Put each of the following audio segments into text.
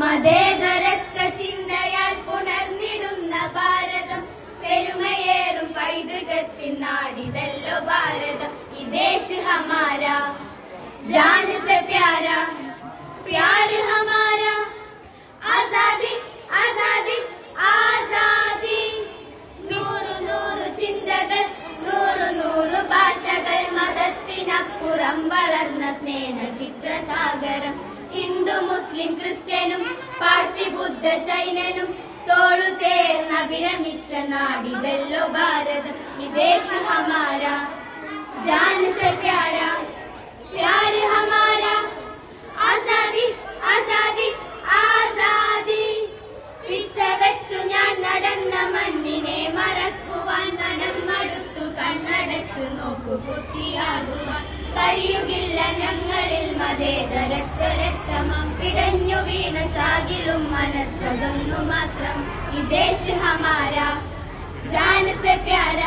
മതേതരത്വ ചിന്തയാൽ പുണർന്നിടുന്ന ഭാരതം. പെരുമയേറും പൈതൃകത്തിൻ നാടിതല്ലോ ഭാരതം. ഈ ദേശ് ഹമാര ജാൻ സെ പ്യാര പ്യാർ ഹമാര. ആസാദി ആസാദി ആസാദി. നൂറു നൂറു ചിന്തകൾ നൂറു നൂറു ഭാഷകൾ മതത്തിനപ്പുറം വളർന്ന സ്നേഹ ചിത്രസാഗരം ഹിന്ദു മുസ്ലിം ക്രിസ്ത്യനും ബുദ്ധ ജൈനനും തോളു ചേർന്ന വിരമിച്ച നാടിതല്ലോ ഭാരതം ഈ ദേശ് ഹമാര. വീണ ചാകിലും മനസ്സതൊന്നു മാത്രം. ഈ ദേശ് ഹമാര. ജാൻ സെ പ്യാര.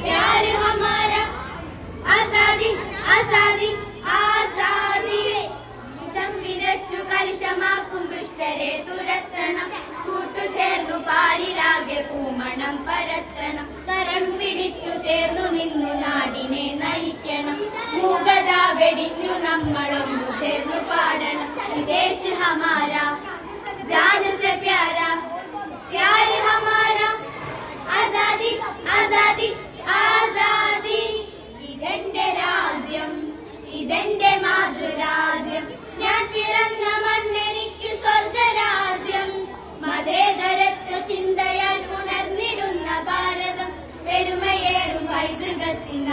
പ്യാര ഹമാര. ആസാദി ആസാദി ആസാദി. വിഷം വിതച്ചു കലിശമാക്കും ദുഷ്ടരെ തുരത്തണം. കൂട്ടുചേർന്നു പാലിലാകെ പൂമണം പരത്തണം. കരം പിടിച്ചു ചേർന്നു നിന്നു നാടിനെ നയിക്കണം. മൂകത വെടിഞ്ഞു നമ്മളൊന്നു ചേർന്നു പാടണം. ഈ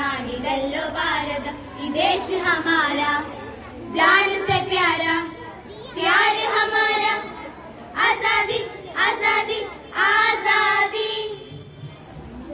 प्राणिगल्लो भारत ये देश हमारा। जान से प्यारा प्यार हमारा। आज़ादी